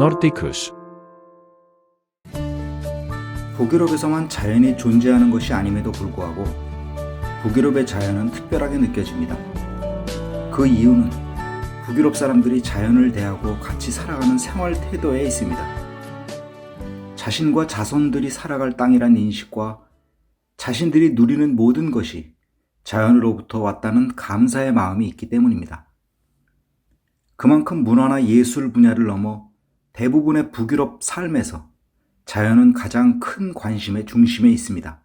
Nordicus. 북유럽에서만 자연이 존재하는 것이 아님에도 불구하고 북유럽의 자연은 특별하게 느껴집니다. 그 이유는 북유럽 사람들이 자연을 대하고 같이 살아가는 생활 태도에 있습니다. 자신과 자손들이 살아갈 땅이란 인식과 자신들이 누리는 모든 것이 자연으로부터 왔다는 감사의 마음이 있기 때문입니다. 그만큼 문화나 예술 분야를 넘어 대부분의 북유럽 삶에서 자연은 가장 큰 관심의 중심에 있습니다.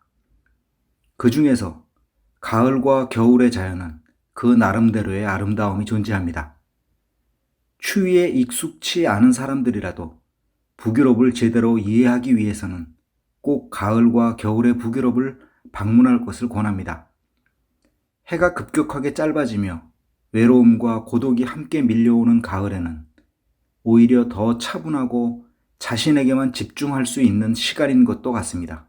그 중에서 가을과 겨울의 자연은 그 나름대로의 아름다움이 존재합니다. 추위에 익숙치 않은 사람들이라도 북유럽을 제대로 이해하기 위해서는 꼭 가을과 겨울의 북유럽을 방문할 것을 권합니다. 해가 급격하게 짧아지며 외로움과 고독이 함께 밀려오는 가을에는 오히려 더 차분하고 자신에게만 집중할 수 있는 시간인 것도 같습니다.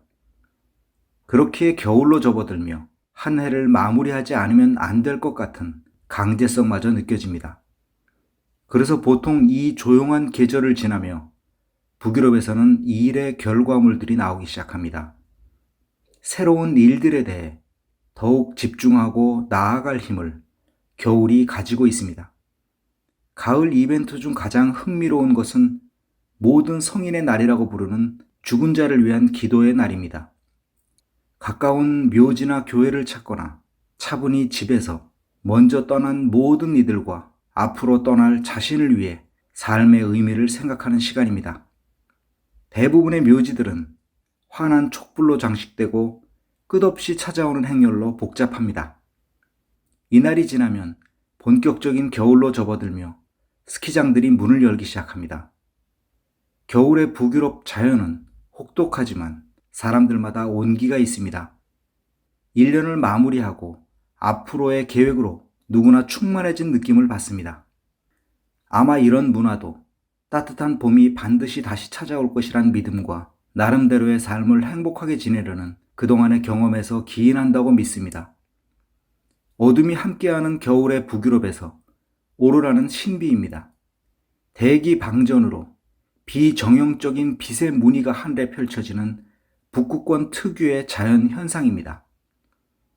그렇게 겨울로 접어들며 한 해를 마무리하지 않으면 안 될 것 같은 강제성마저 느껴집니다. 그래서 보통 이 조용한 계절을 지나며 북유럽에서는 이 일의 결과물들이 나오기 시작합니다. 새로운 일들에 대해 더욱 집중하고 나아갈 힘을 겨울이 가지고 있습니다. 가을 이벤트 중 가장 흥미로운 것은 모든 성인의 날이라고 부르는 죽은 자를 위한 기도의 날입니다. 가까운 묘지나 교회를 찾거나 차분히 집에서 먼저 떠난 모든 이들과 앞으로 떠날 자신을 위해 삶의 의미를 생각하는 시간입니다. 대부분의 묘지들은 환한 촛불로 장식되고 끝없이 찾아오는 행렬로 복잡합니다. 이날이 지나면 본격적인 겨울로 접어들며 스키장들이 문을 열기 시작합니다. 겨울의 북유럽 자연은 혹독하지만 사람들마다 온기가 있습니다. 1년을 마무리하고 앞으로의 계획으로 누구나 충만해진 느낌을 받습니다. 아마 이런 문화도 따뜻한 봄이 반드시 다시 찾아올 것이란 믿음과 나름대로의 삶을 행복하게 지내려는 그동안의 경험에서 기인한다고 믿습니다. 어둠이 함께하는 겨울의 북유럽에서 오로라는 신비입니다. 대기 방전으로 비정형적인 빛의 무늬가 한데 펼쳐지는 북극권 특유의 자연 현상입니다.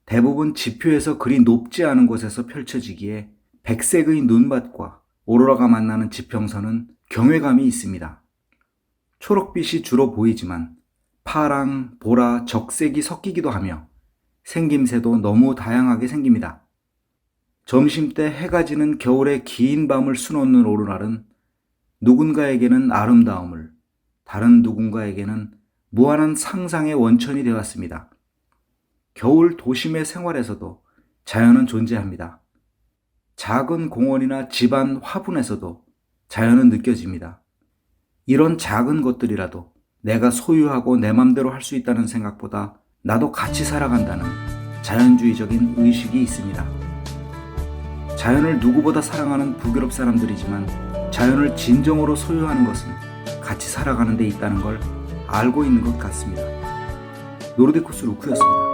대부분 지표에서 그리 높지 않은 곳에서 펼쳐지기에 백색의 눈밭과 오로라가 만나는 지평선은 경외감이 있습니다. 초록빛이 주로 보이지만 파랑, 보라, 적색이 섞이기도 하며 생김새도 너무 다양하게 생깁니다. 점심때 해가 지는 겨울의 긴 밤을 수놓는 오르날은 누군가에게는 아름다움을, 다른 누군가에게는 무한한 상상의 원천이 되었습니다. 겨울 도심의 생활에서도 자연은 존재합니다. 작은 공원이나 집안 화분에서도 자연은 느껴집니다. 이런 작은 것들이라도 내가 소유하고 내 맘대로 할 수 있다는 생각보다 나도 같이 살아간다는 자연주의적인 의식이 있습니다. 자연을 누구보다 사랑하는 북유럽 사람들이지만 자연을 진정으로 소유하는 것은 같이 살아가는 데 있다는 걸 알고 있는 것 같습니다. 노르데코스 루크였습니다.